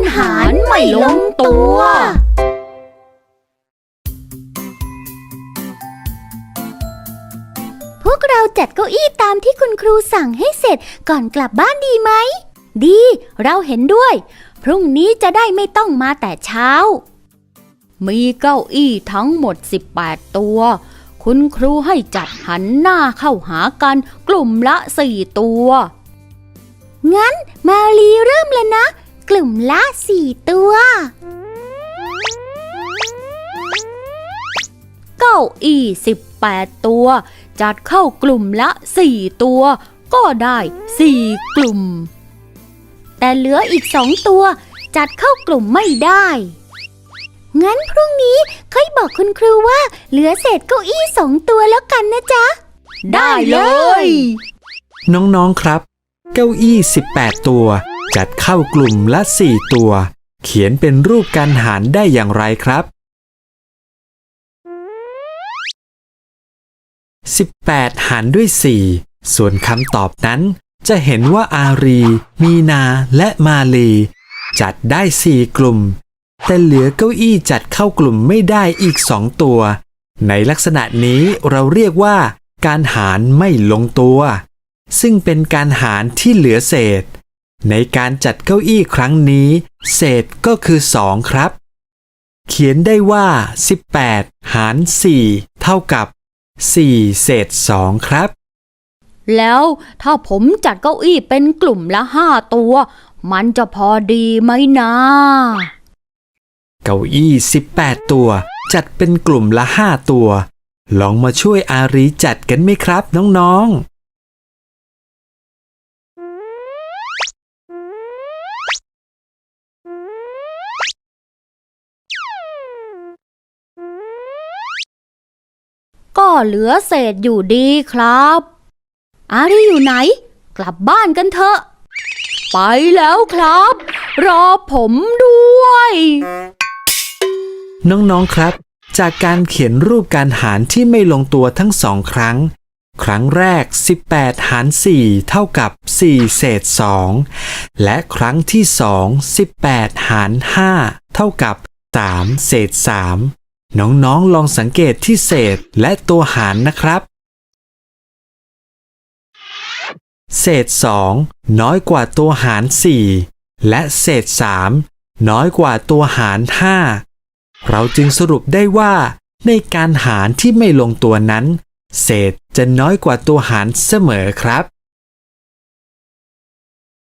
การหารไม่ลงตัว พวกเราจัดเก้าอี้ตามที่คุณครูสั่งให้เสร็จก่อนกลับบ้านดีไหม ดี เราเห็นด้วย พรุ่งนี้จะได้ไม่ต้องมาแต่เช้า มีเก้าอี้ทั้งหมด 18 ตัว คุณครูให้จัดหันหน้าเข้าหากันกลุ่มละ4ตัวงั้นมาลีเริ่มเลยนะ กลุ่มละสี่ตัว เก้าอี้18ตัว จัดเข้ากลุ่มละ4ตัว ก็ได้4กลุ่ม แต่เหลืออีกสองตัว จัดเข้ากลุ่มไม่ได้งั้นพรุ่งนี้ค่อยบอกคุณครูว่า เหลือเศษเก้าอี้สองตัวแล้วกันนะจ๊ะ ได้เลย น้อง ๆ ครับ เก้าอี้ 18 ตัว จัดเข้ากลุ่มละ 4 ตัว เขียนเป็นรูปการหารได้อย่างไรครับ 18 หารด้วย 4 ส่วนคำตอบนั้น จะเห็นว่าอารี มีนาและมาลี จัดได้ 4 กลุ่ม แต่เหลือเก้าอี้จัดเข้ากลุ่มไม่ได้อีก 2 ตัว ในลักษณะนี้เราเรียกว่า การหารไม่ลงตัว ซึ่งเป็นการหารที่เหลือเศษ ในการจัดเก้าอี้ครั้งนี้ เศษก็คือ 2 ครับ เขียนได้ว่า 18 หาร 4 เท่ากับ 4 เศษ 2 ครับ แล้วถ้าผมจัดเก้าอี้เป็นกลุ่มละ5ตัว มันจะพอดีไหมนะ เก้าอี้ 18 ตัว จัดเป็นกลุ่มละ5ตัว ลองมาช่วยอารีจัดกันไหมครับน้องๆ เหลือเศษอยู่ดีครับ อารีอยู่ไหน กลับบ้านกันเถอะ ไปแล้วครับ รอผมด้วย น้องๆครับ จากการเขียนรูปการหารที่ไม่ลงตัวทั้งสองครั้ง ครั้งแรก 18 หาร 4 เท่ากับ 4 เศษ 2 และครั้งที่ 2 18 หาร 5 เท่ากับ 3 เศษ 3 น้องๆลองสังเกตที่เศษและตัวหารนะครับ เศษ 2 น้อยกว่าตัวหาร 4 และเศษ 3 น้อยกว่าตัวหาร 5 เราจึงสรุปได้ว่า ในการหารที่ไม่ลงตัวนั้น เศษจะน้อยกว่าตัวหารเสมอครับ